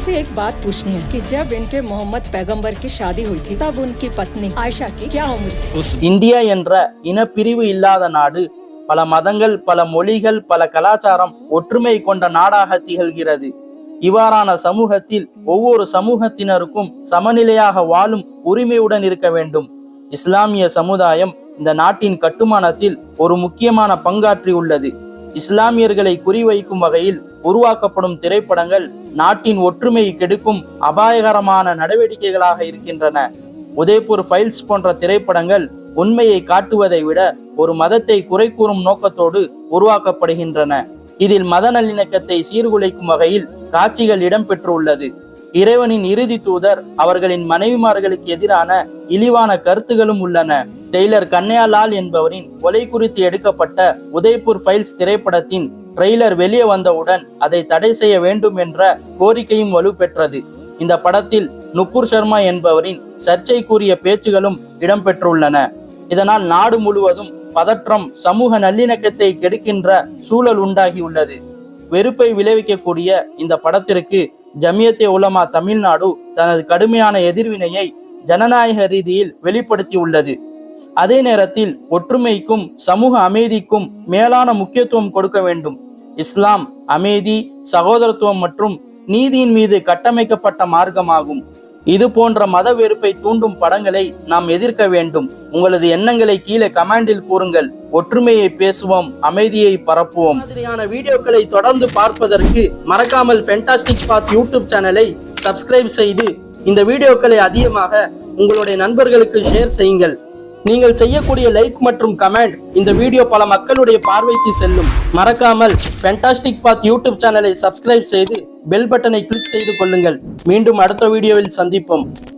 इनसे एक बात पूछनी है कि जब इनके मोहम्मद पैगंबर की शादी हुई थी तब उनकी पत्नी आयशा की क्या उम्र थी இந்தியா என்ற இனப்பிரிவு இல்லாத நாடு பல மதங்கள் பல மொழிகள் பல கலாச்சாரம் ஒற்றுமை கொண்ட நாடாக திகழ்கிறது இவ்வாறான சமூகத்தில் ஒவ்வொரு சமூகத்தினருக்கும் சமநிலையாக வாழும் உரிமையுடன் இருக்க வேண்டும் இஸ்லாமிய சமுதாயம் இந்த நாட்டின் கட்டுமானத்தில் ஒரு முக்கியமான பங்காற்றி உள்ளது இஸ்லாமியர்களை குறிவைக்கும் வகையில் உருவாக்கப்படும் திரைப்படங்கள் நாட்டின் ஒற்றுமையை கெடுக்கும் அபாயகரமான நடவடிக்கைகளாக இருக்கின்றன. உதய்பூர் ஃபைல்ஸ் போன்ற திரைப்படங்கள் உண்மையை காட்டுவதை விட ஒரு மதத்தை குறை கூறும் நோக்கத்தோடு உருவாக்கப்படுகின்றன. இதில் மத நல்லிணக்கத்தை சீர்குலைக்கும் வகையில் காட்சிகள் இடம்பெற்றுள்ளது. இறைவனின் இறுதி தூதர் அவர்களின் மனைவிமார்களுக்கு எதிரான இழிவான கருத்துகளும் உள்ளன. டெய்லர் கன்னையாலால் என்பவரின் கொலை குறித்து எடுக்கப்பட்ட உதய்பூர் ஃபைல்ஸ் திரைப்படத்தின் ட்ரெய்லர் வெளியே வந்தவுடன் அதை தடை செய்ய வேண்டும் என்ற கோரிக்கையும் வலுப்பெற்றது. இந்த படத்தில் நுப்பூர் சர்மா என்பவரின் சர்ச்சைக்குரிய பேச்சுகளும் இடம்பெற்றுள்ளன. இதனால் நாடு முழுவதும் பதற்றம் சமூக நல்லிணக்கத்தை கெடுக்கின்ற சூழல் உண்டாகியுள்ளது. வெறுப்பை விளைவிக்கக்கூடிய இந்த படத்திற்கு ஜமியத்தே உலமா தமிழ்நாடு தனது கடுமையான எதிர்வினையை ஜனநாயக ரீதியில் வெளிப்படுத்தியுள்ளது. அதே நேரத்தில் ஒற்றுமைக்கும் சமூக அமைதிக்கும் மேலான முக்கியத்துவம் கொடுக்க வேண்டும். இஸ்லாம் அமைதி சகோதரத்துவம் மற்றும் நீதியின் மீது கட்டமைக்கப்பட்ட மார்க்கமாகும். இது போன்ற மத வெறுப்பை தூண்டும் படங்களை நாம் எதிர்க்க வேண்டும். உங்களது எண்ணங்களை கீழே கமெண்டில் கூறுங்கள். ஒற்றுமையை பேசுவோம் அமைதியை பரப்புவோம். மாதிரியான வீடியோக்களை தொடர்ந்து பார்ப்பதற்கு மறக்காமல் ஃபென்டாஸ்டிக் பாத் யூடியூப் சேனலை சப்ஸ்கிரைப் செய்து இந்த வீடியோக்களை அதிகமாக உங்களுடைய நண்பர்களுக்கு ஷேர் செய்யுங்கள். நீங்கள் செய்யக்கூடிய லைக் மற்றும் கமெண்ட் இந்த வீடியோ பல மக்களுடைய பார்வைக்கு செல்லும். மறக்காமல் ஃபென்டாஸ்டிக் பாத் யூடியூப் சேனலை சப்ஸ்கிரைப் செய்து பெல் பட்டனை கிளிக் செய்து கொள்ளுங்கள். மீண்டும் அடுத்த வீடியோவில் சந்திப்போம்.